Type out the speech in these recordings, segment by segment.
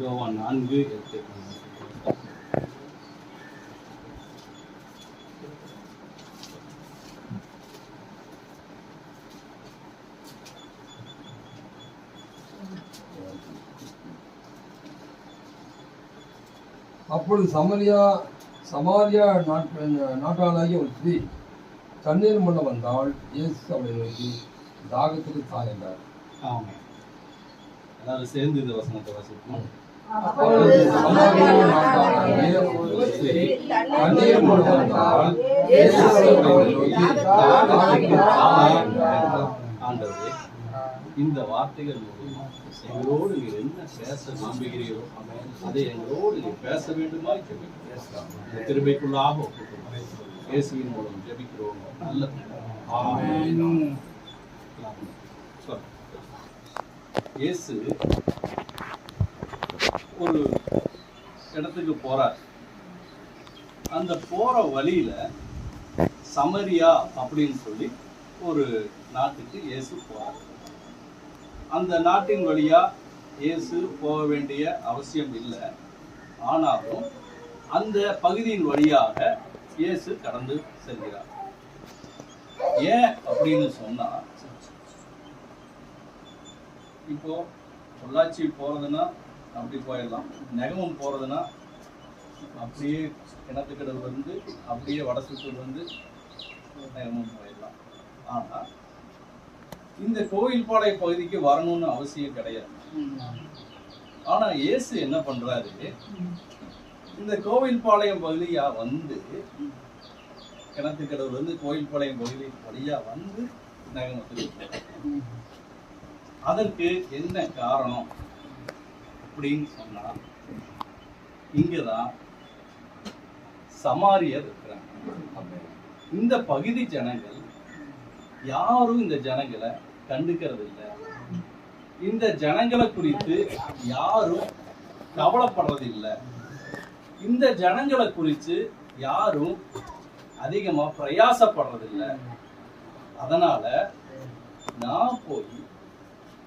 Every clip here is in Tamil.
யோவான் நான்கு அப்பொழுது சமரியா சமாரியா நாட்டு நாட்டாளாகிய ஒரு ஸ்திரீ தண்ணீர் முன்ன வந்தால் இயேசு அவளை நோக்கி தாகத்துக்கு தாய் என்றார். ஆமாம். எல்லாரும் சேர்ந்து இந்த வசனத்தை வாசிப்போம். அப்பொழுது சமாரியா நாட்டாளாகிய ஒரு ஸ்திரீ தண்ணீர் முன்ன வந்தால் இயேசு அவளை நோக்கி என்றார் ஆண்டவரே இந்த வார்த்தைகள் மூலமா எங்களோடு நீர் என்ன பேச விரும்புகிறீரோ அதை எங்களோடு நீர் பேச வேண்டுமா? இந்த திருமைக்குள்ளாக. இயேசுவின் மூலம் ஜெபிக்கிறோம். நல்ல. இயேசு ஒரு இடத்துக்கு போறார். அந்த போற வழியில சமரியா அப்படின்னு சொல்லி ஒரு நாட்டுக்கு இயேசு போறார். அந்த நாட்டின் வழியா இயேசு போக வேண்டிய அவசியம் இல்லை. ஆனாலும் அந்த பகுதியின் வழியாக இயேசு கடந்து செல்கிறார். ஏன் அப்படின்னு சொன்னா இப்போ பொள்ளாச்சி போறதுன்னா அப்படி போயிடலாம். நெகமம் போறதுன்னா அப்படியே கிணத்துக்கடல் வந்து அப்படியே வடசுத்தூர் வந்து நெகமம் போயிடலாம். ஆனால் இந்த கோயில்பாளைய பகுதிக்கு வரணும்னு அவசியம் கிடையாது. ஆனால் இயேசு என்ன பண்றாரு? இந்த கோவில்பாளையம் பகுதியாக வந்து கிணத்துக்கடவுள் வந்து கோயில்பாளையம் பகுதி வழியாக வந்து நகமத்துக்கு அதற்கு என்ன காரணம்? அப்படின்னு சொன்னா இங்கதான் சமாரியர் இருக்கிறாங்க இந்த பகுதி ஜனங்கள் யாரும் இந்த ஜனங்களை கண்டுக்கிறது இல்லை. இந்த ஜனங்களை குறித்து யாரும் கவலைப்படுறது இல்லை. இந்த ஜனங்களை குறித்து யாரும் அதிகமா பிரயாசப்படுறது இல்லை. அதனால நான் போய்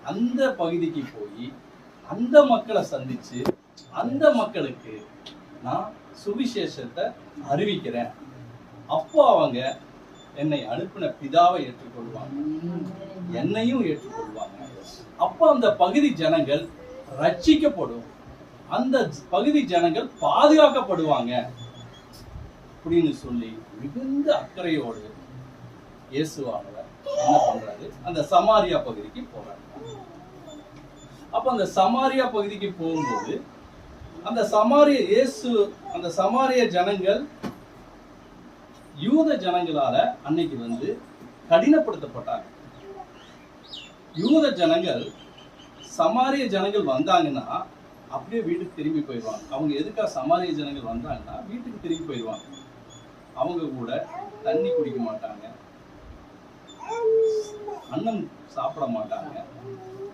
அந்த பகுதிக்கு போய் அந்த மக்களை சந்திச்சு அந்த மக்களுக்கு நான் சுவிசேஷத்தை அறிவிக்கிறேன். அப்போ அவங்க என்னை அனுப்பின பிதாவை ஏற்றுக்கொள்வாங்க. என்னையும் ஏற்றுக்கொள்வாங்க. அப்போ அந்த பகுதி ஜனங்கள் ரட்சிக்கப்படும். அந்த பகுதி ஜனங்கள் பாதுகாக்கப்படுவாங்க அப்படின்னு சொல்லி மிகுந்த அக்கறையோடு இயேசுவானவர் என்ன பண்றாரு? அந்த சமாரியா பகுதிக்கு போறாரு. அப்போ அந்த சமாரியா பகுதிக்கு போகும்போது அந்த சமாரிய இயேசு அந்த சமாரிய ஜனங்கள் யூத ஜனங்களால அன்னைக்கு வந்து கடினப்படுத்தப்பட்டாங்க. யூத ஜனங்கள் சமாரிய ஜனங்கள் வந்தாங்கன்னா அப்படியே வீட்டுக்கு திரும்பி போயிடுவாங்க. அவங்க எதுக்காக சமாரிய ஜனங்கள் வந்தாங்கன்னா வீட்டுக்கு திரும்பி போயிடுவாங்க. அவங்க கூட தண்ணி குடிக்க மாட்டாங்க. அன்னம் சாப்பிட மாட்டாங்க.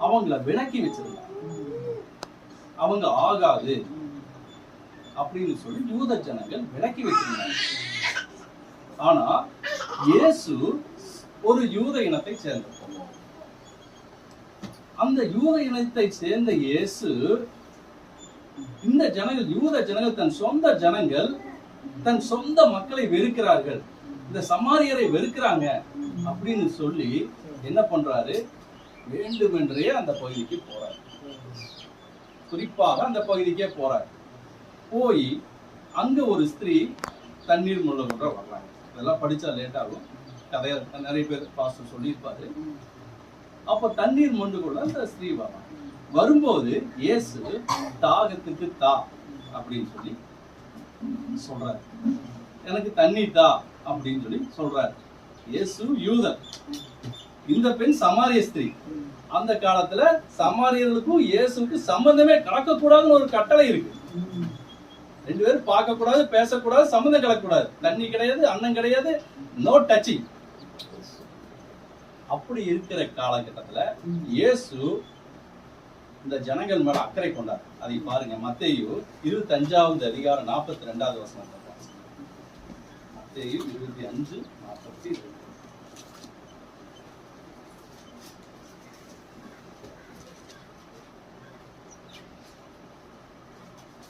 அவங்கள விளக்கி வச்சிருந்தாங்க அவங்க ஆகாது அப்படின்னு சொல்லி யூத ஜனங்கள் விளக்கி வச்சிருந்தாங்க. ஆனா இயேசு ஒரு யூத இனத்தை சேர்ந்த அந்த யூத இனத்தை சேர்ந்த இயேசு இந்த ஜனங்கள் யூத ஜனங்கள் தன் சொந்த ஜனங்கள் தன் சொந்த மக்களை வெறுக்கிறார்கள். இந்த சமாரியரை வெறுக்கிறாங்க அப்படின்னு சொல்லி என்ன பண்றாரு? வேண்டுமென்றே அந்த பகுதிக்கு போறார். குறிப்பாக அந்த பகுதிக்கே போறார். போய் அங்க ஒரு ஸ்திரீ தண்ணீர் முள்ள கூட வர்றாங்க இதெல்லாம் படிச்சா லேட் ஆகும். கதைய நிறைய பேர் பாஸ்டர் சொல்லியிருப்பாரு. அப்ப தண்ணீர் மொண்டு கூட அந்த ஸ்திரீ வர்றாங்க வரும்போது இயேசு தாகத்துக்கு தா அப்படின்னு சொல்லி சொல்றாரு. எனக்கு தண்ணி தா அப்படின்னு சொல்லி சொல்றாரு. இயேசு யூதன் இந்த பெண் சமாரிய ஸ்திரீ. அந்த காலத்துல சமாரியர்களுக்கும் இயேசுக்கும் சம்பந்தமே கலக்கக்கூடாதுன்னு ஒரு கட்டளை இருக்கு. ரெண்டு பேரும் பார்க்க கூடாது பேசக்கூடாது சம்மந்தம் கலக்கக்கூடாது. தண்ணி கிடையாது அன்னம் கிடையாது நோ டச்சிங் அப்படி இருக்கிற காலகட்டத்துல இயேசு இந்த ஜனங்கள் மேல அக்கறை கொண்டார். அதை பாருங்க மத்தேயு இருபத்தஞ்சாவது அதிகாரம் நாற்பத்தி ரெண்டாவது வசனம் மத்தேயு இருபத்தி அஞ்சு நாற்பத்தி ரெண்டு.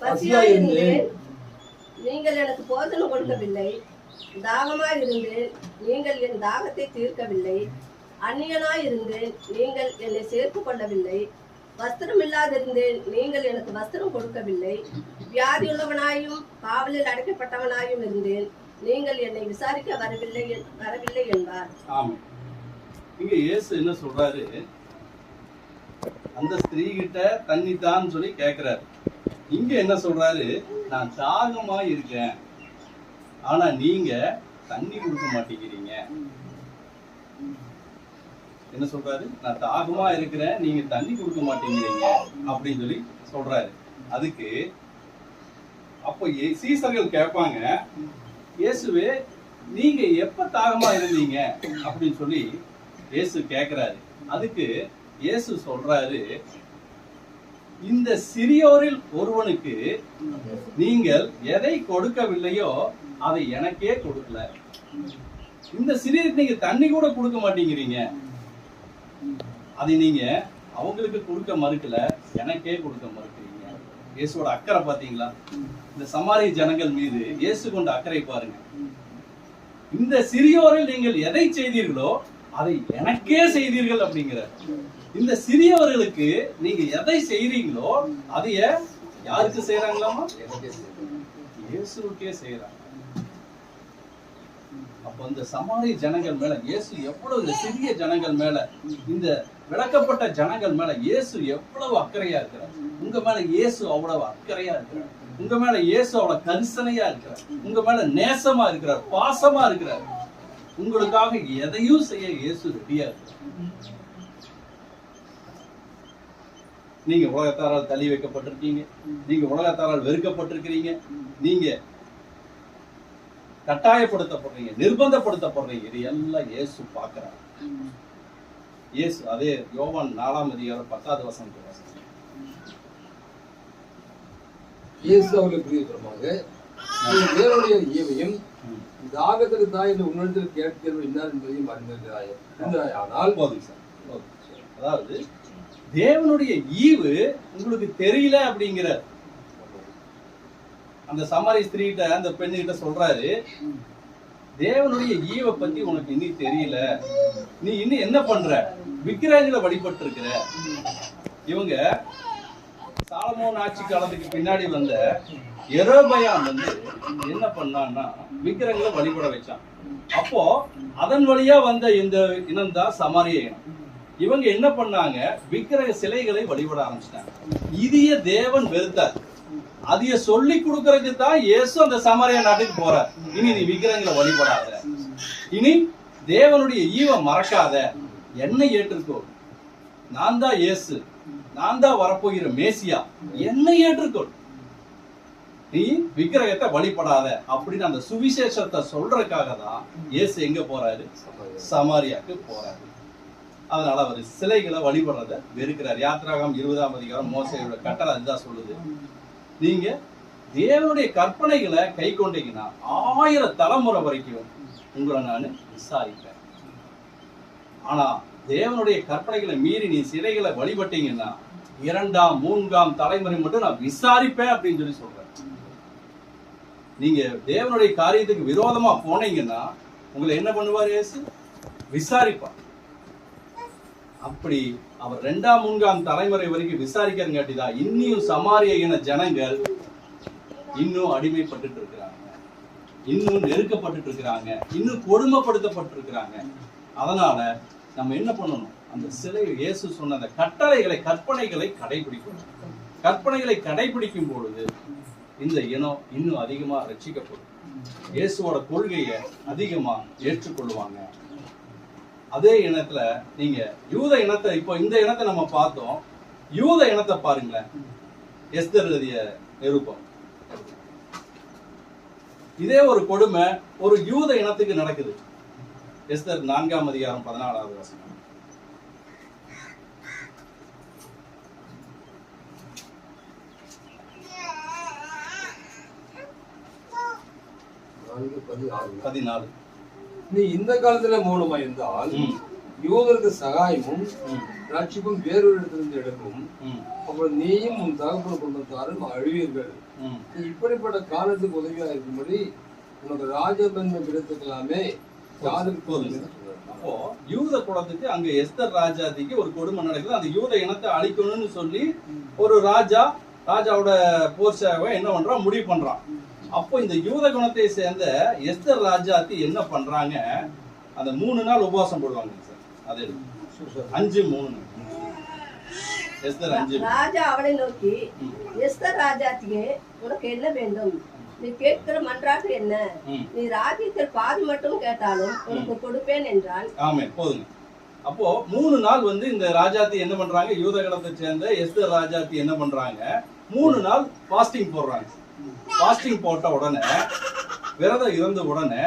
பசியாயிருந்தேன் நீங்கள் எனக்கு போதனை கொடுக்கவில்லை. தாகமாய் இருந்தேன் நீங்கள் என் தாகத்தை தீர்க்கவில்லை. அந்நியனாய் இருந்தேன் நீங்கள் என்னை சேர்த்து கொள்ளவில்லை. வஸ்திரம் இல்லாதிருந்தேன் நீங்கள் எனக்கு வஸ்திரம் கொடுக்கவில்லை. வியாதியுள்ளவனாயும் காவலில் அடைக்கப்பட்டவனாயும் இருந்தேன் நீங்கள் என்னை விசாரிக்க வரவில்லை என்- வரவில்லை என்பார். ஆமாம் இங்க இயேசு என்ன சொல்றாரு? அந்த ஸ்திரீ கிட்ட தண்ணி தான் சொல்லி கேக்குறாரு. இங்க என்ன சொல்றாரு? நான் தாகமா இருக்கேன். ஆனா நீங்க தண்ணி கொடுக்க மாட்டேங்கிறீங்க. என்ன சொல்றாரு? நான் தாகமா இருக்கிறேன் நீங்க தண்ணி கொடுக்க மாட்டேங்கிறீங்க அப்படின்னு சொல்லி சொல்றாரு. அதுக்கு அப்போ சீசர்கள் கேட்பாங்க இயேசுவே நீங்க எப்ப தாகமா இருந்தீங்க? அப்படின்னு சொல்லி இயேசு கேக்குறாரு. அதுக்கு இயேசு சொல்றாரு இந்த சிறியோரில் ஒருவனுக்கு நீங்கள் எதை கொடுக்கவில்லையோ அதை எனக்கே கொடுக்கல. இந்த சிறியருக்கு நீங்க தண்ணி கூட கொடுக்க மாட்டேங்கிறீங்க. அதை நீங்க அவங்களுக்கு கொடுக்க மறுக்கல எனக்கே கொடுக்க மறுக்கிறீங்க. இயேசுவோட அக்கறை பாத்தீங்களா இந்த சமாரிய ஜனங்கள் மீது இயேசு கொண்ட அக்கறை பாருங்க. இந்த சிறியோரில் நீங்கள் எதை செய்தீர்களோ அதை எனக்கே செய்தீர்கள் அப்படிங்கிற இந்த சிறியவர்களுக்கு நீங்க எதை செய்யறீங்களோ அதைய யாருக்கு செய்யறாங்களாமா இயேசுவுக்கே செய்யறாங்க அப்ப இந்த சமாரி ஜனங்கள் மேல இயேசு எவ்வளவு இந்த சிறிய ஜனங்கள் மேல இந்த விளக்கப்பட்ட ஜனங்கள் மேல இயேசு எவ்வளவு அக்கறையா இருக்கிறார்? உங்க மேல இயேசு அவ்வளவு அக்கறையா இருக்கிறார். உங்க மேல இயேசு அவ்வளவு கரிசனையா இருக்கிறார். உங்க மேல நேசமா இருக்கிறார் பாசமா இருக்கிறார். உங்களுக்காக எதையும் செய்ய இயேசு ரெடியா இருக்கிறார். நீங்க உலகத்தாரால் தள்ளி வைக்கப்பட்டிருக்கீங்க. நீங்க உலகத்தாரால் வெறுக்கப்பட்டிருக்கிறீங்க. நீங்க கட்டாயப்படுத்தப்படுறீங்க நிர்பந்தப்படுத்தப்படுறீங்க. இது எல்லாம் இயேசு பார்க்கிறார். இயேசு அதே யோவான் நாலாம் அதிகாரம் பத்தாவது வசனத்தை வாசிங்க. இயேசு அவர்களுக்கு பிரியபுரமாக நீங்கள் தேவனுடைய ஈவையும் தாகத்திற்கு தாய் என்று உன்னிடத்தில் கேட்கிறது என்ன என்பதையும் அறிந்திருக்கிறாய். ஆனால் போதும் சார். அதாவது தேவனுடைய ஈவு உங்களுக்கு தெரியல அப்படிங்கிற அந்த சமாரி ஸ்திரீகிட்ட அந்த பெண்ணுகிட்ட சொல்றாரு தேவனுடைய ஈவை பத்தி உனக்கு இன்னும் தெரியல. நீ இன்னும் என்ன பண்ற? விக்கிரகங்களை வழிபட்டு இருக்கிற இவங்க சாலமோன் ஆட்சி காலத்துக்கு பின்னாடி வந்த எரோபயாம் வந்து என்ன பண்ணான்னா விக்கிரகங்களை வழிபட வச்சான். அப்போ அதன் வழியா வந்த இந்த இனம் தான் சமாரிய இனம் இவங்க என்ன பண்ணாங்க? விக்கிரக சிலைகளை வழிபட ஆரம்பிச்சிட்டாங்க. இதைய தேவன் வெறுத்தார். அதைய சொல்லி கொடுக்கறதுக்கு தான் இயேசு அந்த சமாரியா நாட்டுக்கு போறார். இனி நீ விக்கிரகங்களை வழிபடாத. இனி தேவனுடைய ஈவ மறக்காத. என்னை ஏற்றுக்கோ. நான் தான் இயேசு. நான் தான் வரப்போகிற மேசியா. என்னை ஏற்றுக்கொள் நீ விக்கிரகத்தை வழிபடாத அப்படின்னு அந்த சுவிசேஷத்தை சொல்றதுக்காக தான் இயேசு எங்க போறாரு? சமாரியாக்கு போறாரு. அதனால அவர் சிலைகளை வழிபடுறத வெறுக்கிறார். யாத்ராகம் இருபதாம் அதிகாரம் மோசையோட கட்டளை அதுதான் சொல்லுது. நீங்க தேவனுடைய கற்பனைகளை கை கொண்டீங்கன்னா ஆயிரம் தலைமுறை வரைக்கும் உங்களை நான் விசாரிப்பேன். ஆனா தேவனுடைய கற்பனைகளை மீறி நீ சிலைகளை வழிபட்டீங்கன்னா இரண்டாம் மூன்றாம் தலைமுறை மட்டும் நான் விசாரிப்பேன் அப்படின்னு சொல்லி சொல்றேன் நீங்க தேவனுடைய காரியத்துக்கு விரோதமா போனீங்கன்னா உங்களை என்ன பண்ணுவார் இயேசு? விசாரிப்பார். அப்படி அவர் ரெண்டாம் மூன்றாம் தலைமுறை வரைக்கும் விசாரிக்கிறங்காட்டி தான் இன்னும் சமாரிய இன ஜனங்கள் இன்னும் அடிமைப்பட்டுட்டு இருக்கிறாங்க. இன்னும் நெருக்கப்பட்டுட்டு இருக்கிறாங்க. இன்னும் கொடுமைப்படுத்தப்பட்டு இருக்கிறாங்க அதனால நம்ம என்ன பண்ணணும்? அந்த சிலை இயேசு சொன்ன அந்த கட்டளைகளை கற்பனைகளை கடைபிடிக்கணும். கற்பனைகளை கடைபிடிக்கும் பொழுது இந்த இனம் இன்னும் அதிகமா ரட்சிக்கப்படும். இயேசுவோட கொள்கையை அதிகமா ஏற்றுக்கொள்வாங்க அதே இனத்துல நீங்க யூத இனத்தை இப்போ இந்த இனத்தை நம்ம பார்த்தோம். யூத இனத்தை பாருங்களேன். எஸ்தர் எழுதிய நிருபம். இதே ஒரு கொடுமை ஒரு யூத இனத்துக்கு நடக்குது. எஸ்தர் நான்காம் அதிகாரம் பதினாலாவது வசனம். பதினாலு. நீ இந்த காலத்துல மௌனமா இருந்தால் யூதருக்கு சகாயமும் ரட்சிப்பும் வேறொரு இடத்திலிருந்து எடுக்கும். அப்புறம் நீயும் உன் தகப்பன குடும்பத்தாரும் அழிவீர்கள். நீ இப்படிப்பட்ட காலத்துக்கு உதவியா இருக்கும்படி உனக்கு என்று சொன்னார். அப்போ யூத குலத்துக்கு அங்க எஸ்தர் ராஜாதிக்கு ஒரு கொடுமை நடக்குது. அந்த யூத இனத்தை அழிக்கணும்னு சொல்லி ஒரு ராஜா ராஜாவோட போர் சேவை என்ன பண்றான்? முடிவு பண்றான். அப்போ இந்த யூத குணத்தை சேர்ந்த எஸ்தர் ராஜாத்தி என்ன பண்றாங்க? அந்த மூணு நாள் உபவாசம் போடுவாங்க சார். அது. அஞ்சு மூணு. எஸ்தர் அஞ்சு. ராஜா அவளை நோக்கி. எஸ்தர் ராஜாத்தியே உனக்கு என்ன வேண்டும்? நீ கேட்கிற மன்றாட்டு என்ன. நீ ராஜ்யத்தில் பாதி மட்டும் கேட்டாலும் உனக்கு கொடுப்பேன் என்றான் ஆமே போதுங்க. அப்போ மூணு நாள் வந்து இந்த ராஜாத்தி என்ன பண்றாங்க? யூதகலத்தை சேர்ந்த எஸ்தர் ராஜாத்தி என்ன பண்றாங்க? மூணு நாள் ஃபாஸ்டிங் போடுறாங்க. ஃபாஸ்டிங் போட்ட உடனே விரதம் இருந்த உடனே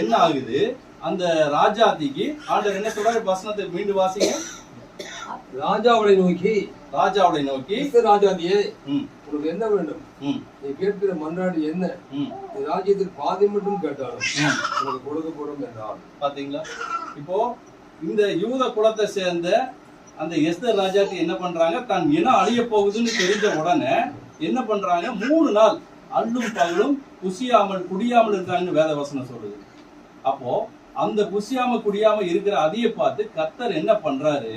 என்ன ஆகுது? அந்த ராஜாத்திக்கு ஆண்டவர் என்ன சொல்றாரு? வசனத்தை மீண்டும் வாசிங்க. ராஜாவளை நோக்கி ராஜாவை நோக்கி "கிறிஸ்து ராஜாதியே உனக்கு என்ன வேண்டும்? நீ கேட்கிற மன்றாடு என்ன? நீ ராஜ்யத்தில் பாதி மட்டும் கேட்டாலும். உனக்கு கொடுக்கப்படும் என்றான். பாத்தீங்களா? இப்போ இந்த யூத குலத்தை சேர்ந்த அந்த எஸ்தர் ராஜாத்தி என்ன பண்றாங்க? தான் இனம் அழிய போகுதுன்னு தெரிஞ்ச உடனே என்ன பண்றாங்க? மூணு நாள் அல்லும் பகலும் குசியாமல் குடியாமல் இருக்காங்கன்னு வேத வசனம் சொல்லுது. அப்போ அந்த குசியாம குடியாம இருக்கிற அதைய பார்த்து கத்தர் என்ன பண்றாரு?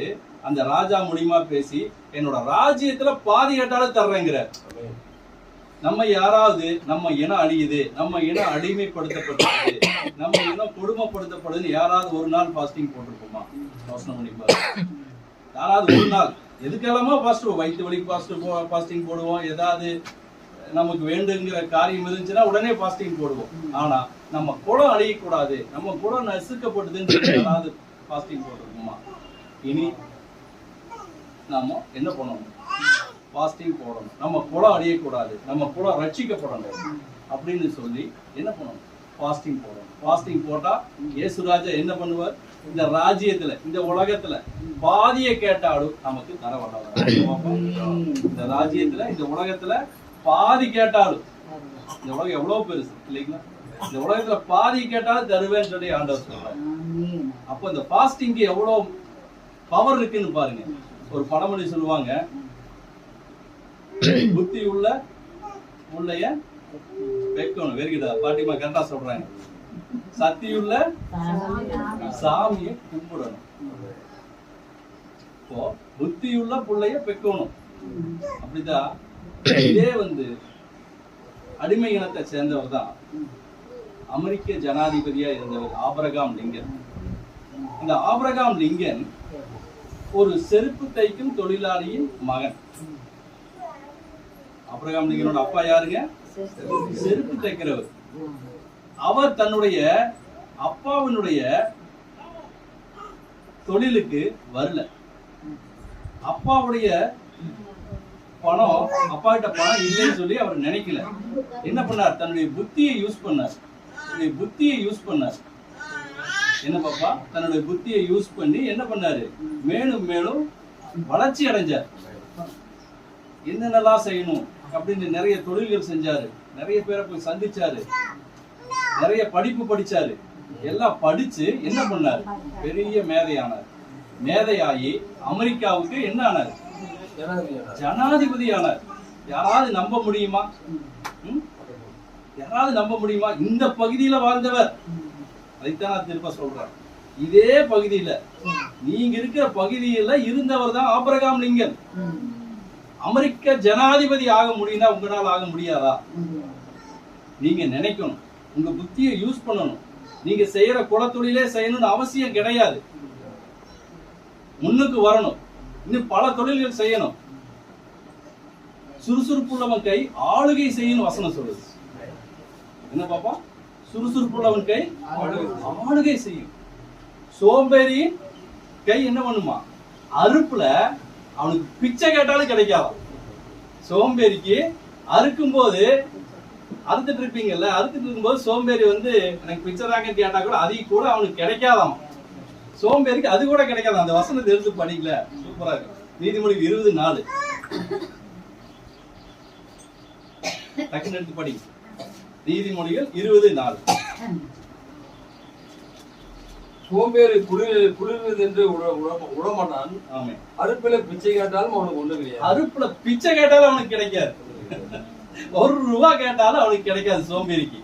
அந்த ராஜா மூலியமா பேசி என்னோட ராஜ்யத்துல பாதி கேட்டாலும் தர்றேங்கிற நம்ம யாராவது நம்ம இனம் அழியுது நம்ம இனம் அடிமைப்படுத்தப்பட்டது நம்ம இனம் கொடுமைப்படுத்தப்படுதுன்னு யாராவது ஒரு நாள் பாஸ்டிங் போட்டிருப்போமா? யோசனை பண்ணி பாருங்க. யாராவது ஒரு நாள் எதுக்கெல்லாமோ பாஸ்ட் வயிற்று வலிக்கு பாஸ்ட் பாஸ்டிங் போடுவோம் ஏதாவது நமக்கு வேண்டுங்கிற காரியம் இருந்துச்சுன்னா உடனே பாஸ்டிங் போடுவோம். ஆனா நம்ம குடம் அழியக்கூடாது. நம்ம குடம் நசுக்கப்படுதுன்னு சொல்லி யாராவது ஃபாஸ்டிங் இனி நாம என்ன பண்ணணும்? பாஸ்டிங் போடணும். நம்ம குடம் அழியக்கூடாது. நம்ம குடம் ரட்சிக்கப்படணும் அப்படின்னு சொல்லி என்ன பண்ணணும்? பாஸ்டிங் போடணும். பாஸ்டிங் போட்டா இயேசுராஜா என்ன பண்ணுவார்? இந்த ராஜ்யத்துல இந்த உலகத்துல பாதியை கேட்டாலும் நமக்கு தர வல்லவர் இந்த ராஜ்யத்துல இந்த உலகத்துல பாதி கேட்டாலும். இந்த உலகம் எவ்வளவு பெருசு இல்லைங்களா? இந்த உலகத்துல பாதி கேட்டாலும் தருவேன்னு சொல்லி ஆண்டவர் சொல்றாரு. அப்போ இந்த பாஸ்டிங்க எவ்வளவு பவர் இருக்குன்னு பாருங்க. ஒரு பழமொழி சொல்லுவாங்க. புத்தி உள்ள உள்ளைய வைக்கணும். வெறுகிடா பாட்டிமா கரெக்டா சொல்றாங்க. சக்தியுள்ள சாமியை கும்பிடணும். இப்போ புத்தியுள்ள பிள்ளைய பெக்கணும். அப்படிதான் இதே வந்து அடிமை இனத்தை சேர்ந்தவர் தான் அமெரிக்க ஜனாதிபதியா இருந்தவர் ஆபரகாம் லிங்கன். இந்த ஆபரகாம் லிங்கன் ஒரு செருப்பு தைக்கும் தொழிலாளியின் மகன். ஆபரகாம் லிங்கனோட அப்பா யாருங்க? செருப்பு தைக்கிறவர். அவர் தன்னுடைய அப்பாவினுடைய தொழிலுக்கு வரல. அப்பாவுடைய பணம் அப்பா கிட்ட பணம் இல்லைன்னு சொல்லி அவர் நினைக்கல. என்ன பண்ணார்? தன்னுடைய புத்தியை யூஸ் பண்ணார். தன்னுடைய புத்தியை யூஸ் பண்ணார். என்ன பாப்பா? தன்னுடைய புத்தியை யூஸ் பண்ணி என்ன பண்ணாரு? மேலும் மேலும் வளர்ச்சி அடைஞ்சார். என்னென்னலாம் செய்யணும் அப்படின்னு நிறைய தொழில்கள் செஞ்சாரு. நிறைய பேரை போய் சந்திச்சாரு. நிறைய படிப்பு படிச்சாரு. எல்லாம் படிச்சு என்ன பண்ணாரு? பெரிய மேதையானார். மேதையாகி அமெரிக்காவுக்கு என்ன ஆனார்? ஜனாதிபதியானார். யாராவது நம்ப முடியுமா? யாராவது நம்ப முடியுமா? இந்த பகுதியில வாழ்ந்தவர். அதைத்தான் நான் திரும்ப சொல்றேன். இதே பகுதியில நீங்க இருக்கிற பகுதியில இருந்தவர் தான் ஆபிரகாம் லிங்கன். அமெரிக்க ஜனாதிபதி ஆக முடியும்னா உங்களால் ஆக முடியாதா? நீங்க நினைக்கணும். உங்க புத்தியை யூஸ் பண்ணணும். நீங்க செய்யற குலத்தொழிலே செய்யணும்னு அவசியம் கிடையாது. முன்னுக்கு வரணும். இன்னும் பல தொழில்கள் செய்யணும். சுறுசுறுப்புள்ளவன் கை ஆளுகை செய்யணும் வசனம் சொல்லுது. என்ன பாப்பா? சுறுசுறுப்புள்ளவன் கை ஆளுகை செய்யும். சோம்பேறி கை என்ன பண்ணுமா? அறுப்புல அவனுக்கு பிச்சை கேட்டாலும் கிடைக்காதாம் சோம்பேறிக்கு அறுக்கும் போது அறுத்துட்டு இருப்பீங்கல்ல அறுத்துட்டு இருக்கும்போது சோம்பேறி வந்து எனக்கு பிச்சை தாங்க கேட்டா கூட அது கூட அவனுக்கு கிடைக்காதாம். சோம்பேறிக்கு அது கூட கிடைக்காது. அந்த வசனத்தை எடுத்து படிக்கல சூப்பரா இருக்கு. நீதிமொழி இருபது நாலு. டக்குன்னு எடுத்து படி நீதிமொழிகள் இருபது நாலு. சோம்பேறி குளிர் குளிர்வது என்று உணமாட்டான் ஆமே. அறுப்பில பிச்சை கேட்டாலும் அவனுக்கு ஒண்ணு கிடையாது. அறுப்புல பிச்சை கேட்டாலும் அவனுக்கு கிடைக்காது. ஒரு ரூபா கேட்டாலும் அவனுக்கு கிடைக்காது சோம்பேறிக்கு.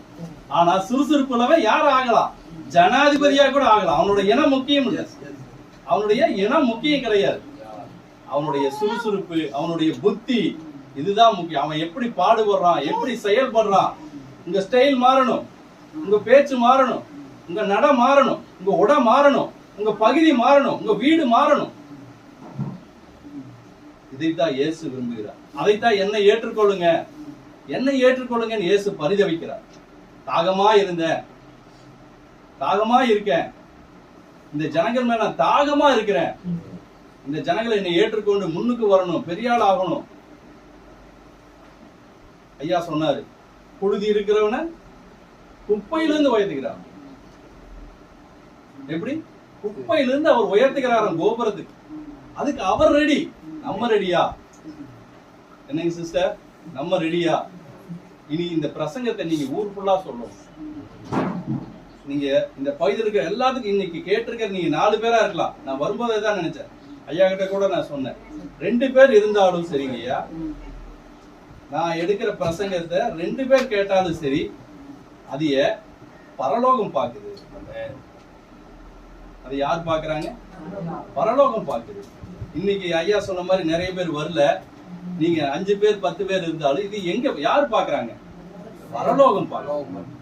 ஆனா சுறுசுறுப்புலவன் யார் ஆகலாம். ஜனாதிபதியா கூட ஆகலாம். அவனுடைய இனம் முக்கியம் இல்ல. அவனுடைய இனம் முக்கியம் கிடையாது. அவனுடைய சுறுசுறுப்பு அவனுடைய புத்தி இதுதான் முக்கியம். அவன் எப்படி பாடுபடுறான் எப்படி செயல்படுறான்? உங்க ஸ்டைல் மாறணும். உங்க பேச்சு மாறணும். உங்க நட மாறணும். உங்க உடை மாறணும். உங்க பகுதி மாறணும். உங்க வீடு மாறணும். இதைத்தான் இயேசு விரும்புகிறார். அதைத்தான் என்னை ஏற்றுக்கொள்ளுங்க. என்னை ஏற்றுக்கொள்ளுங்கன்னு இயேசு பரிதவிக்கிறார். தாகமா இருந்தேன். தாகமா இருக்கேன். இந்த ஜனங்கள் மேல நான் தாகமா இருக்கிறேன். இந்த ஜனங்களை என்னை ஏற்றுக்கொண்டு முன்னுக்கு வரணும் பெரிய ஆள் ஆகணும். ஐயா சொன்னாரு புழுதி இருக்கிறவன குப்பையிலிருந்து உயர்த்துகிறார். எப்படி? குப்பையிலிருந்து அவர் உயர்த்துகிறாராம் கோபுரத்துக்கு. அதுக்கு அவர் ரெடி நம்ம ரெடியா என்னங்க சிஸ்டர் நம்ம ரெடியா இனி இந்த பிரசங்கத்தை நீங்க ஊர் ஃபுல்லா சொல்லணும். நீங்க இந்த பகுதியில் இருக்கிற எல்லாத்துக்கும் இன்னைக்கு கேட்டிருக்கிற நீங்க நாலு பேரா இருக்கலாம். நான் வரும்போதே தான் நினைச்சேன். ஐயா கிட்ட கூட நான் சொன்னேன். ரெண்டு பேர் இருந்தாலும் சரிங்கய்யா நான் எடுக்கிற பிரசங்கத்தை ரெண்டு பேர் கேட்டாலும் சரி அதைய பரலோகம் பாக்குது அதை யார் பாக்குறாங்க பரலோகம் பாக்குது இன்னைக்கு ஐயா சொன்ன மாதிரி நிறைய பேர் வரல. நீங்க அஞ்சு பேர் பத்து பேர் இருந்தாலும் இது எங்க யார் பாக்குறாங்க பரலோகம் பார்க்க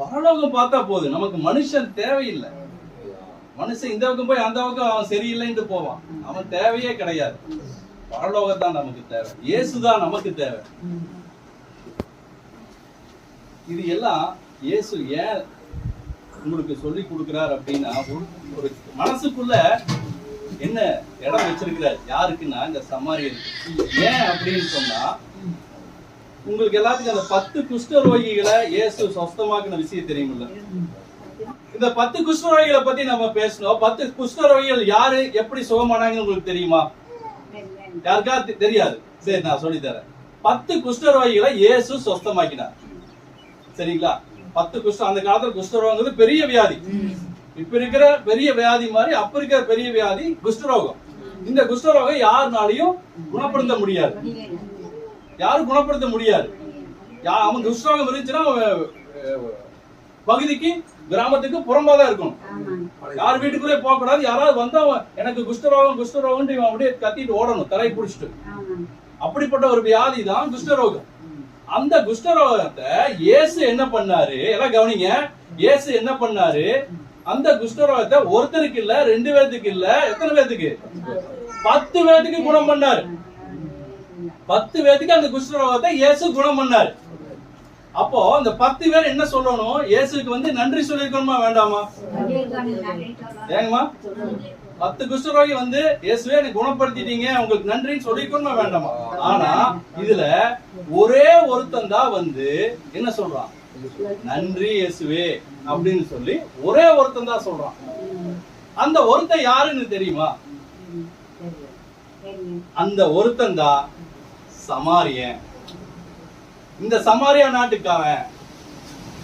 பரலோகம் பார்த்தா போதும். நமக்கு மனுஷன் தேவையில்லை. மனுஷன் இந்த பக்கம் போய் அந்த பக்கம் அவன் சரியில்லைன்ட்டு போவான். அவன் தேவையே கிடையாது. பரலோகம் தான் நமக்கு தேவை. இயேசுதான் நமக்கு தேவை. இது எல்லாம் இயேசு ஏன் உங்களுக்கு சொல்லி கொடுக்கிறார் அப்படின்னா ஒரு- ஒரு மனசுக்குள்ள என்ன இடம் வச்சிருக்கிறார்? யாருக்குன்னா இந்த சமாரியருக்கு ஏன் அப்படின்னு சொன்னா உங்களுக்கு எல்லாத்துக்கும் அந்த பத்து குஷ்ட ரோகிகளை இயேசு சொஸ்தமாக்குன விஷயம் தெரியுமில்ல? இந்த பத்து குஷ்டரோகிகளை பத்தி நம்ம பேசணும். பத்து குஷ்டரோகிகள் யாரு? எப்படி சுகமானாங்கன்னு உங்களுக்கு தெரியுமா? யாருக்கா? தெரியாது. சரி நான் சொல்லி தரேன். பத்து குஷ்டரோகிகளை இயேசு சொஸ்தமாக்கினார். சரிங்களா? பத்து குஷ்டம் அந்த காலத்துல குஷ்டரோகங்கிறது பெரிய வியாதி. இப்ப இருக்கிற பெரிய வியாதி மாதிரி அப்ப இருக்கிற பெரிய வியாதி குஷ்டரோகம் இந்த குஷ்டரோகம் யாருனாலையும் குணப்படுத்த முடியாது. யாரும் குணப்படுத்த முடியாது. யா- அவன் குஷ்டரோகம் இருந்துச்சுன்னா பகுதிக்கு கிராமத்துக்கு புறம்பா தான் இருக்கணும் யார் வீட்டுக்குள்ளே போக கூடாது யாராவது வந்தா அவன் எனக்கு குஷ்டரோகம் குஷ்டரோகம் இவன் அப்படியே கத்திட்டு ஓடணும் தலை பிடிச்சிட்டு. அப்படிப்பட்ட ஒரு வியாதி தான் குஷ்டரோகம். அந்த குஷ்டரோகத்தை இயேசு என்ன பண்ணாரு? எல்லாம் கவனிங்க. இயேசு என்ன பண்ணாரு? அந்த குஷ்டரோகத்தை ஒருத்தருக்கு இல்ல ரெண்டு பேத்துக்கு இல்ல எத்தனை பேத்துக்கு? பத்து பேத்துக்கு குணம் பண்ணாரு. பத்து பேத்துக்கு அந்த குஷ்டரோகத்தை இயேசு குணம் பண்ணார். அப்போ அந்த பத்து பேர் என்ன சொல்லணும்? இயேசுக்கு வந்து நன்றி சொல்லிருக்கணுமா வேண்டாமா? ஏங்கம்மா பத்து குஷ்ணரோகி வந்து இயேசுவே எனக்கு குணப்படுத்திட்டீங்க உங்களுக்கு நன்றின்னு சொல்லிக்கணுமா வேண்டாமா? ஆனா இதுல ஒரே ஒருத்தன் தான் வந்து என்ன சொல்றான்? நன்றி இயேசுவே அப்படின்னு சொல்லி ஒரே ஒருத்தன் தான் சொல்றான். அந்த ஒருத்தன் யாருன்னு தெரியுமா? அந்த ஒருத்தன் தான் சமாரியன் இந்த சமாரியா நாட்டுக்காவன்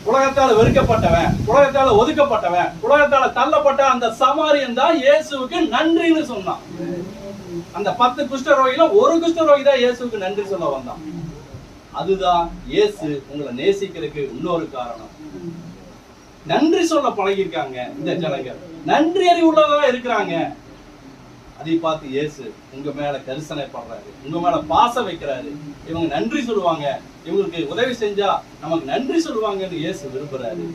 உலகத்தால வெறுக்கப்பட்டவன் உலகத்தால ஒதுக்கப்பட்டவன் உலகத்தால தள்ளப்பட்ட அந்த சமாரியன் தான் இயேசுவுக்கு நன்றின்னு சொன்னான். அந்த பத்து குஷ்டரோகில ஒரு குஷ்டரோகி தான் இயேசுக்கு நன்றி சொல்ல வந்தான். அதுதான் இயேசு உங்களை நேசிக்கிறதுக்கு இன்னொரு காரணம். நன்றி சொல்ல பழகிருக்காங்க இந்த ஜனங்கள். நன்றி அறிவுள்ளதா இருக்கிறாங்க. அதை பார்த்து இயேசு உங்க மேல கரிசனை படுறாரு உங்க மேல பாசம் வைக்கிறாரு. இவங்க நன்றி சொல்லுவாங்க. இவங்களுக்கு உதவி செஞ்சா நமக்கு நன்றி சொல்லுவாங்கன்னு இயேசு விரும்புறாரு.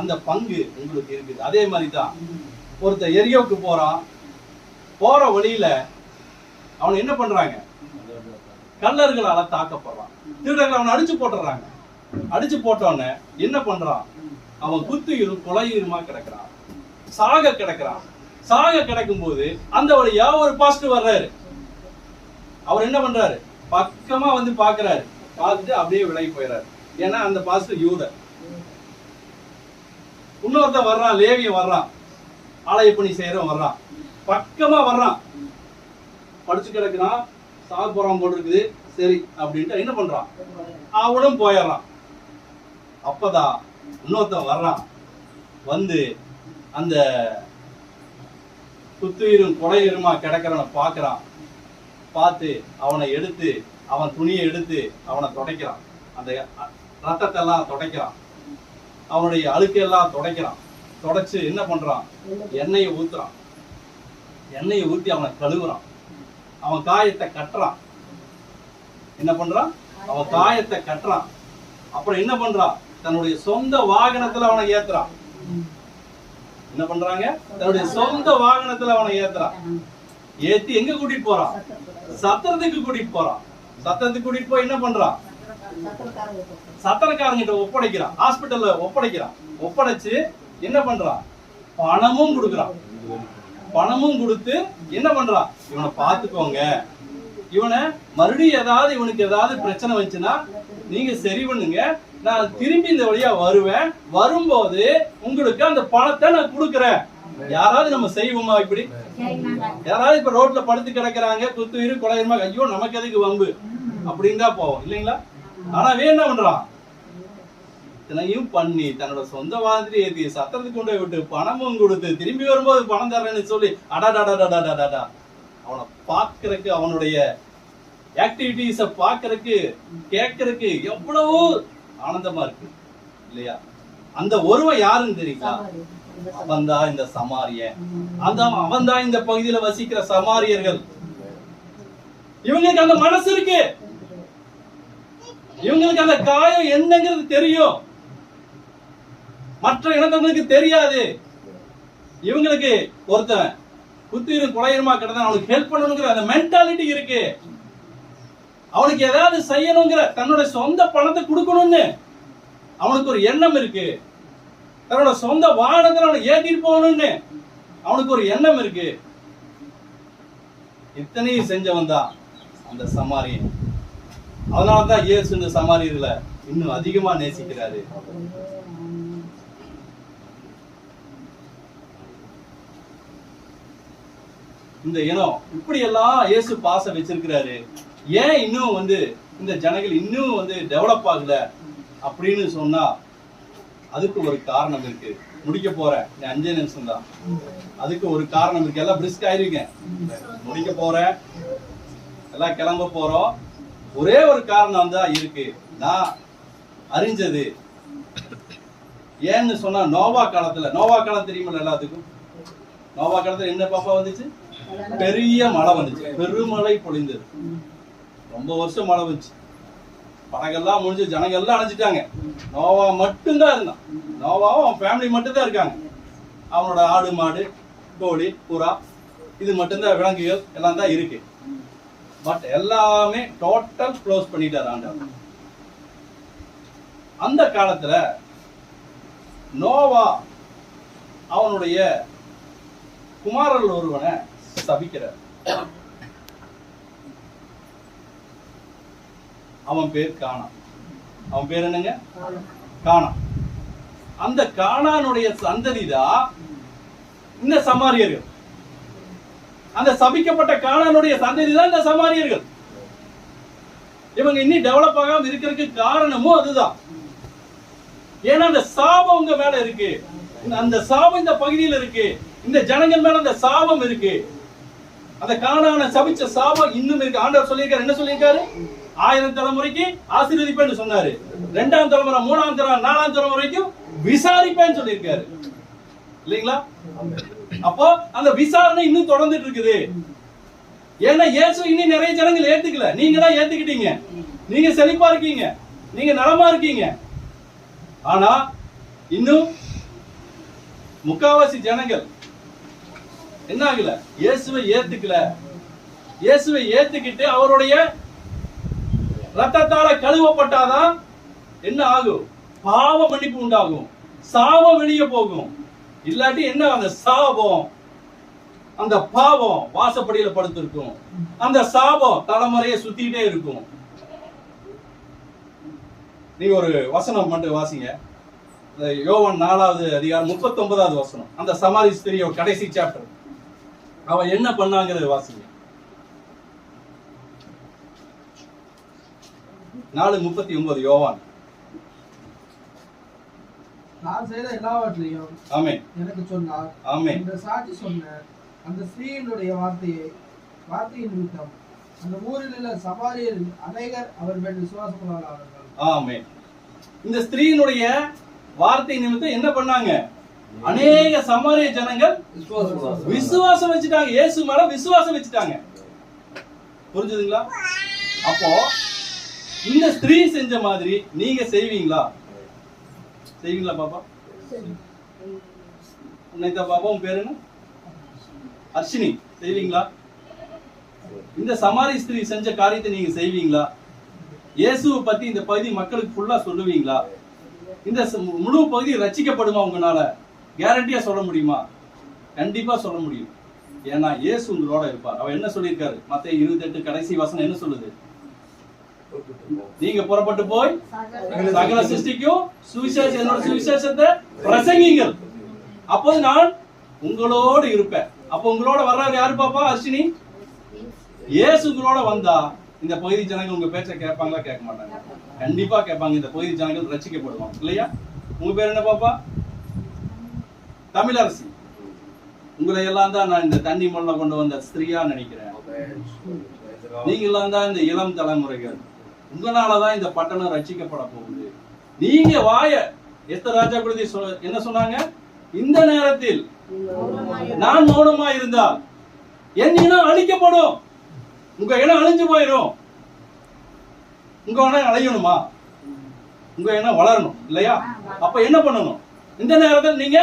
அந்த பங்கு உங்களுக்கு இருக்குது. அதே மாதிரி தான் ஒருத்தர் எரியோவுக்கு போறான். போற வழியில அவன் என்ன பண்றாங்க? கல்லர்களால தாக்கப்படுறான். திருடர்கள் அவனை அடிச்சு போட்டுறாங்க. அடிச்சு போட்டவன என்ன பண்றான்? அவன் குத்துயிரும் கொலையுருமா கிடக்குறான். சாக கிடக்குறான். சாக கிடக்கும் போது அந்த வழியா ஒரு பாஸ்டர் வர்றாரு. அவர் என்ன பண்றாரு? பக்கமா வந்து பாக்குறாரு பார்த்துட்டு அப்படியே விலகி போயிடுறாரு ஏன்னா அந்த பாஸ்டர் யூதர். இன்னொருத்தன் வர்றான் லேவியம் வர்றான். ஆலய பணி செய்யறவன் வர்றான். பக்கமா வர்றான். படிச்சு கிடக்குறான். சாக போறான் போல் இருக்குது சரி அப்படின்ட்டு என்ன பண்றான்? அவனும் போயிடுறான் அப்பதான் இன்னொருத்தன் வர்றான். வந்து அந்த குத்துயிரும் கொலையுருமா கிடக்கிறவனை பார்க்குறான். பார்த்து அவனை எடுத்து அவன் துணியை எடுத்து அவனை துடைக்கிறான். அந்த ரத்தத்தை எல்லாம் துடைக்கிறான். அவனுடைய அழுக்கெல்லாம் துடைக்கிறான். துடைச்சு என்ன பண்றான்? எண்ணெயை ஊத்துறான். எண்ணெயை ஊத்தி அவனை கழுவுறான். அவன் காயத்தை கட்டுறான். என்ன பண்றான்? அவன் காயத்தை கட்டுறான். அப்புறம் என்ன பண்றான்? தன்னுடைய சொந்த வாகனத்துல அவனை ஏத்துறான். என்ன பண்றாங்க? தன்னுடைய சொந்த வாகனத்துல அவனை ஏத்துறான். ஏத்தி எங்க கூட்டிட்டு போறான்? சத்திரத்துக்கு கூட்டிட்டு போறான். சத்திரத்துக்கு கூட்டிட்டு போய் என்ன பண்றான்? சத்திரக்காரங்கிட்ட ஒப்படைக்கிறான். ஹாஸ்பிட்டல்ல ஒப்படைக்கிறான். ஒப்படைச்சு என்ன பண்றான்? பணமும் கொடுக்குறான். பணமும் கொடுத்து என்ன பண்றான்? இவனை பார்த்துக்கோங்க. இவனை மறுபடியும் ஏதாவது இவனுக்கு ஏதாவது பிரச்சனை வந்துச்சுன்னா நீங்க சரி பண்ணுங்க. நான் திரும்பி இந்த வழியா வருவேன். வரும்போது உங்களுக்கு அந்த பணத்தை நான் கொடுக்குறேன். யாராவது நம்ம செய்வோமா இப்படி? யாராவது இப்ப ரோட்ல படுத்து கிடக்குறாங்க குத்து இரு கொலையுமா ஐயோ நமக்கு எதுக்கு வம்பு? அப்படின்னு தான் போவோம். இல்லைங்களா? ஆனா வே என்ன பண்றான்? இத்தனையும் பண்ணி தன்னோட சொந்த மாதிரி ஏத்தி சத்திரத்துக்கு கொண்டு போய் விட்டு பணமும் கொடுத்து திரும்பி வரும்போது பணம் தரேன்னு சொல்லி அடாடாடாடாடாடாடா அவனை பார்க்கறதுக்கு அவனுடைய ஆக்டிவிட்டிஸ பார்க்கறதுக்கு கேட்கறக்கு எவ்வளவு ஆனந்தமா இருக்கு இல்லையா? அந்த ஒருவன் யாருன்னு தெரியுங்களா அவன் தான் இந்த சமாரியன். அந்த அவன் தான் இந்த பகுதியில வசிக்கிற சமாரியர்கள். இவங்களுக்கு அந்த மனசு இருக்கு. இவங்களுக்கு அந்த காயம் என்னங்கிறது தெரியும். மற்ற இனத்தவங்களுக்கு தெரியாது. இவங்களுக்கு ஒருத்தன் குத்திரும் குலையுமா கிடந்தா அவனுக்கு ஹெல்ப் பண்ணணுங்கிற அந்த மென்டாலிட்டி இருக்கு. அவனுக்கு ஏதாவது செய்யணுங்கிற தன்னோட சொந்த பணத்தை கொடுக்கணும்னு அவனுக்கு ஒரு எண்ணம் இருக்கு. தன்னோட சொந்த வாகனத்தில் அவனை ஏற்றிட்டு போகணும்னு அவனுக்கு ஒரு எண்ணம் இருக்கு. இத்தனையும் செஞ்சவன் தான் அந்த சமாரியன். அதனாலதான் இயேசு இந்த சமாரியர்களை இன்னும் அதிகமா நேசிக்கிறாரு. இந்த இனம் இப்படி எல்லாம் இயேசு பாசம் வச்சிருக்கிறாரு. ஏன் இன்னும் வந்து இந்த ஜனங்கள் இன்னும் வந்து டெவலப் ஆகல அப்படின்னு சொன்னா அதுக்கு ஒரு காரணம் இருக்கு. முடிக்க போறேன் இந்த அஞ்சே நிமிஷம் தான். அதுக்கு ஒரு காரணம் இருக்கு. எல்லாம் பிரிஸ்க் ஆயிருவீங்க முடிக்க போறேன் எல்லாம் கிளம்ப போறோம். ஒரே ஒரு காரணம் தான் இருக்கு. நான் அறிஞ்சது. ஏன்னு சொன்னா நோவா காலத்துல நோவா காலம் தெரியுமில்ல எல்லாத்துக்கும்? நோவா காலத்துல என்ன பாப்பா வந்துச்சு? பெரிய மழை வந்துச்சு. பெருமழை பொழிந்தது. ரொம்ப வருஷம் மழை வந்துச்சு படகெல்லாம் முடிஞ்சு ஜனங்க எல்லாம் அணைஞ்சிட்டாங்க. நோவா மட்டும்தான் இருந்தான். நோவாவும் அவன் ஃபேமிலி மட்டும் தான் இருக்காங்க. அவனோட ஆடு மாடு கோழி புறா இது மட்டும்தான் விலங்குகள் எல்லாம் தான் இருக்கு. பட் எல்லாமே டோட்டல் க்ளோஸ் பண்ணிட்டார் ஆண்டவர். அந்த காலத்துல நோவா அவனுடைய குமாரர்கள் ஒருவனை சபிக்கிறார். அவன் பேர் காணா அவன் பேர் என்னங்க? கானா. அந்த காணானுடைய சந்ததி தான் இந்த சமாரியர்கள். அந்த சபிக்கப்பட்ட காணானுடைய சந்ததி தான் இந்த சமாரியர்கள். இவங்க இன்னும் டெவலப் ஆகாம இருக்கிறதுக்கு காரணமும் அதுதான். ஏன்னா அந்த சாபம் உங்க மேல இருக்கு. அந்த சாபம் இந்த பகுதியில இருக்கு. இந்த ஜனங்கள் மேல அந்த சாபம் இருக்கு. அந்த காணான சபிச்ச சாபம் இன்னும் இருக்கு. ஆண்டவர் சொல்லியிருக்காரு. என்ன சொல்லியிருக்காரு? ஆயிரம் தலைமுறைக்கு ஆசீர்வதிப்பேன்னு சொன்னாரு. ரெண்டாம் தலைமுறை மூணாம் தலைமுறை நாலாம் தலைமுறைக்கும் விசாரிப்பேன்னு சொல்லியிருக்காரு. இல்லைங்களா? அப்போ அந்த விசாரணை இன்னும் தொடர்ந்துட்டு இருக்குது. ஏன்னா இயேசு இன்னும் நிறைய ஜனங்கள் ஏத்துக்கல. நீங்க தான் ஏத்துக்கிட்டீங்க. நீங்க செழிப்பா இருக்கீங்க. நீங்க நலமா இருக்கீங்க. ஆனா இன்னும் முக்காவாசி ஜனங்கள் என்ன ஆகல? இயேசுவை ஏத்துக்கல. இயேசுவை ஏத்துக்கிட்டு அவருடைய ரத்தத்தால கழுவப்பட்டாதான் என்ன ஆகும்? பாவ மன்னிப்பு உண்டாகும். சாபம் வெளியே போகும். இல்லாட்டி என்ன அந்த சாபம் அந்த பாவம் வாசப்படியில படுத்திருக்கும். அந்த சாபம் தலைமுறையை சுத்திட்டே இருக்கும். நீங்க ஒரு வசனம் மட்டும் வாசிங்க. யோவன் நாலாவது அதிகாரம் முப்பத்தி ஒன்பதாவது வசனம். அந்த சமாதி ஸ்திரிய கடைசி சாப்டர் அவன் என்ன பண்ணாங்கிறது வாசிங்க. நாலு முப்பத்தி ஒன்பது யோவான். நான் செய்த எல்லாவற்றையும் ஆமே எனக்கு சொன்னார். ஆமே இந்த சாட்சி சொன்ன அந்த ஸ்திரீயினுடைய வார்த்தையை வார்த்தையின் நிமித்தம் அந்த ஊரில் உள்ள சமாரியரில் அநேகர் அவர் மேல் விசுவாசப்படாதவர்கள் ஆமே இந்த ஸ்திரீயினுடைய வார்த்தை நிமித்தம் என்ன பண்ணாங்க? அநேக சமாரிய ஜனங்கள் விசுவாசம் விசுவாசம் வச்சுட்டாங்க. இயேசு மேல விசுவாசம் வச்சுட்டாங்க. புரிஞ்சுதுங்களா? அப்போ இந்த ஸ்திரீ செஞ்ச மாதிரி நீங்க செய்வீங்களா? செய்வீங்களா பாப்பா? உன்னைத்தா பாப்பா உன் பேரு என்ன? அர்ஷினி. செய்வீங்களா? இந்த சமாரி ஸ்திரீ செஞ்ச காரியத்தை நீங்க செய்வீங்களா? இயேசுவை பத்தி இந்த பகுதி மக்களுக்கு ஃபுல்லா சொல்லுவீங்களா? இந்த முழு பகுதி ரச்சிக்கப்படுமா உங்களால? கேரண்டியா சொல்ல முடியுமா? கண்டிப்பா சொல்ல முடியும். ஏன்னா இயேசு உங்களோட இருப்பார். அவர் என்ன சொல்லியிருக்காரு? மத்த இருபத்தெட்டு கடைசி வசனம் என்ன சொல்லுது? நீங்க புறப்பட்டு போய் சகல சிருஷ்டிக்கும். சுவிசேஷ என்னோட சுவிசேஷத்தை பிரசங்கிங்கள். அப்போது நான் உங்களோடு இருப்பேன். அப்போ உங்களோட வர்றாரு யாரு பாப்பா? அர்ஷினி? இயேசு உங்களோட வந்தா இந்த பகுதி ஜனங்கள் உங்க பேச்ச கேட்பாங்களா? கேட்க மாட்டாங்க. கண்டிப்பா கேட்பாங்க. இந்த பகுதி ஜனங்கள் ரட்சிக்கப்படுவாங்க இல்லையா? உங்க பேர் என்ன பாப்பா? தமிழரசி. உங்களை எல்லாம் தான் நான் இந்த தண்ணி மண்ண கொண்டு வந்த ஸ்திரீயா நினைக்கிறேன். நீங்க எல்லாம் தான் இந்த இளம் தலைமுறைகள். உங்களாலதான் இந்த பட்டணம் ரட்சிக்கப்பட போகுது. நீங்க வாய எத்த ராஜா குருதி என்ன சொன்னாங்க? இந்த நேரத்தில் நான் மௌனமா இருந்தால் என் இனம் அழிக்கப்படும். உங்க இனம் அழிஞ்சு போயிடும் உங்க இனம் அழியணுமா? உங்க இனம் வளரணும் இல்லையா? அப்ப என்ன பண்ணணும்? இந்த நேரத்தில் நீங்க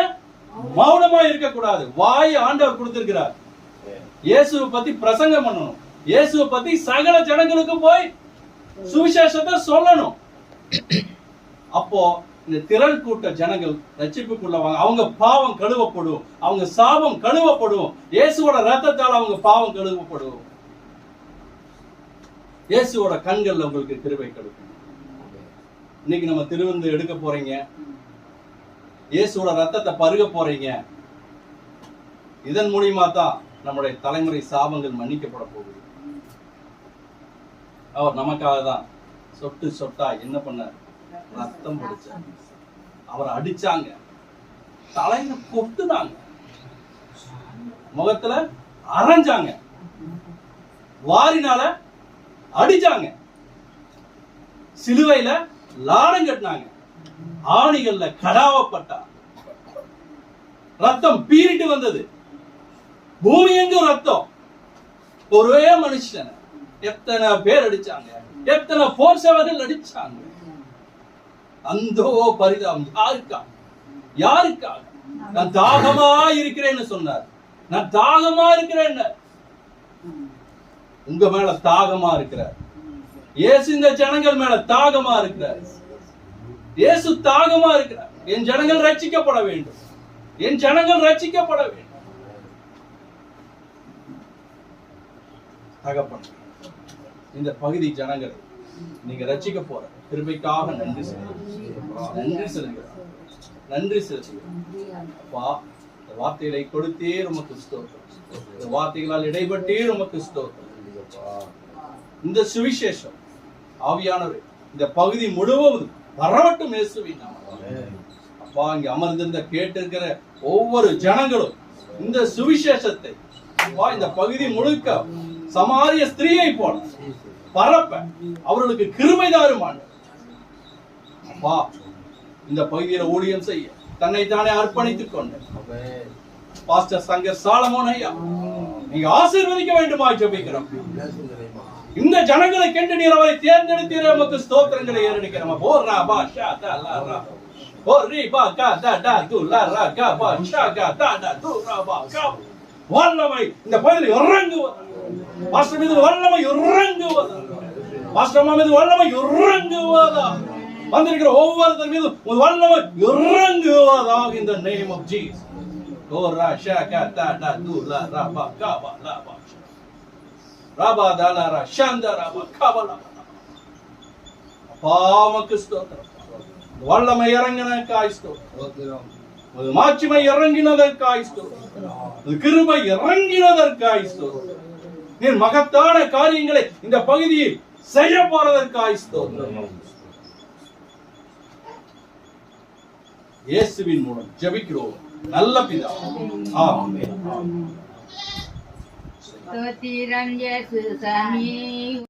மௌனமா இருக்க கூடாது வாய் ஆண்டவர் கொடுத்திருக்கிறார். இயேசுவை பத்தி பிரசங்கம் பண்ணணும். இயேசுவை பத்தி சகல ஜனங்களுக்கு போய் சுவிசேஷத்தை சொல்லணும். அப்போ இந்த திரள் கூட்ட ஜனங்கள் ரட்சிப்புக்குள்ளவாங்க அவங்க பாவம் கழுவப்படும். அவங்க சாபம் கழுவப்படும். இயேசுவோட ரத்தத்தால் அவங்க பாவம் கழுவப்படும். இயேசுவோட கண்கள்ல உங்களுக்கு திருவை கொடுக்கும். இன்னைக்கு நம்ம திருவிருந்து எடுக்க போறீங்க. இயேசுவோட ரத்தத்தை பருக போறீங்க. இதன் மூலியமா தான் நம்முடைய தலைமுறை சாபங்கள் மன்னிக்கப்பட போகுது. அவர் நமக்காக தான். சொட்டு சொட்டா என்ன பண்ணார்? ரத்தம் பிடிச்சார். அவரை அடிச்சாங்க. தலையில கொட்டுனாங்க. முகத்துல அரைஞ்சாங்க. வாரினால அடிச்சாங்க. சிலுவையில லாடம் கட்டினாங்க. ஆணிகள்ல கடாவப்பட்டா. ரத்தம் பீறிட்டு வந்தது. பூமி எங்கும் ரத்தம். ஒரே மனுஷன். எத்தனை பேர் அடிச்சாங்க? எத்தனை போர் சேவர்கள் அடிச்சாங்க? அந்த பரிதாபம். யாருக்கா? யாருக்காக நான் தாகமா இருக்கிறேன்னு சொன்னார். நான் தாகமா இருக்கிறேன். உங்க மேல தாகமா இருக்கிறார் இயேசு இந்த ஜனங்கள் மேல தாகமா இருக்கிறார் இயேசு தாகமா இருக்கிறார் என் ஜனங்கள் ரட்சிக்கப்பட வேண்டும். என் ஜனங்கள் ரட்சிக்கப்பட வேண்டும். தகப்பன். இந்த பகுதி ஜனங்கள் நீங்க ரட்சிக்க போற கிருபைக்காக நன்றி செலுத்துகிறோம். நன்றி செலுத்துகிறோம். நன்றி செலுத்துகிறோம். அப்பா இந்த வார்த்தைகளை கொடுத்தே உமக்கு ஸ்தோத்திரம். இந்த வார்த்தைகளால் இடைப்பட்டே உமக்கு ஸ்தோத்திரம். இந்த சுவிசேஷம் ஆவியானவர் இந்த பகுதி முழுவதும் வரவட்டும் இயேசுவின். அப்பா இங்க அமர்ந்திருந்த கேட்டிருக்கிற ஒவ்வொரு ஜனங்களும் இந்த சுவிசேஷத்தை இந்த பகுதி முழுக்க சமாரிய ஸ்திரீயை போல. பரப்ப அவர்களுக்கு கிருமை தாருமான அப்பா இந்த பகுதியில ஊழியம் செய்ய தன்னை தானே அர்ப்பணித்துக் கொண்டு. பாஸ்டர் சங்கர் சாலமோன் ஐயா நீங்க ஆசீர்வதிக்க வேண்டுமா ஜபிக்கிறோம் இந்த ஜனங்களை கண்டு நீர் அவரை தேர்ந்தெடுத்தீர் நமக்கு ஸ்தோத்திரங்களை ஏறெடுக்கிறோம். ஓ ரா பா ஷா தா லா ரா. ஓ ரீ பா கா தா டா து லா ரா கா பா ஷா கா தா டா து ரா பா கா வல்லமை. இந்த பகுதியில் இறங்குவது. பாஸ்டர் மீது வல்லமை இறங்குவது. பாஸ்டர் அம்மா மீது வல்லமை இறங்குவதா. வந்திருக்கிற ஒவ்வொருத்தர் மீது உன் வல்லமை இறங்குவதாக இந்த நேம் ஆஃப் ஜீசஸ் ஓ ரா ஷா கா தா டா து லா ரா பா கா பா லா பா ஷா. ராபா தாலாரா ஷாந்தா ராபா காபலா பாமக்கு ஸ்தோத்திரம். வல்லமை இறங்கினதற்காய் ஸ்தோத்திரம். அது மாட்சிமை இறங்கினதற்காய் அது கிருபை இறங்கினதற்காய் ஸ்தோத்திரம். நீர் மகத்தான காரியங்களை இந்த பகுதியில் செய்ய போறதற்காய் இயேசுவின் மூலம் ஜெபிக்கிறோம். நல்ல பிதா. ஆமே ஸ்தோத்திரம்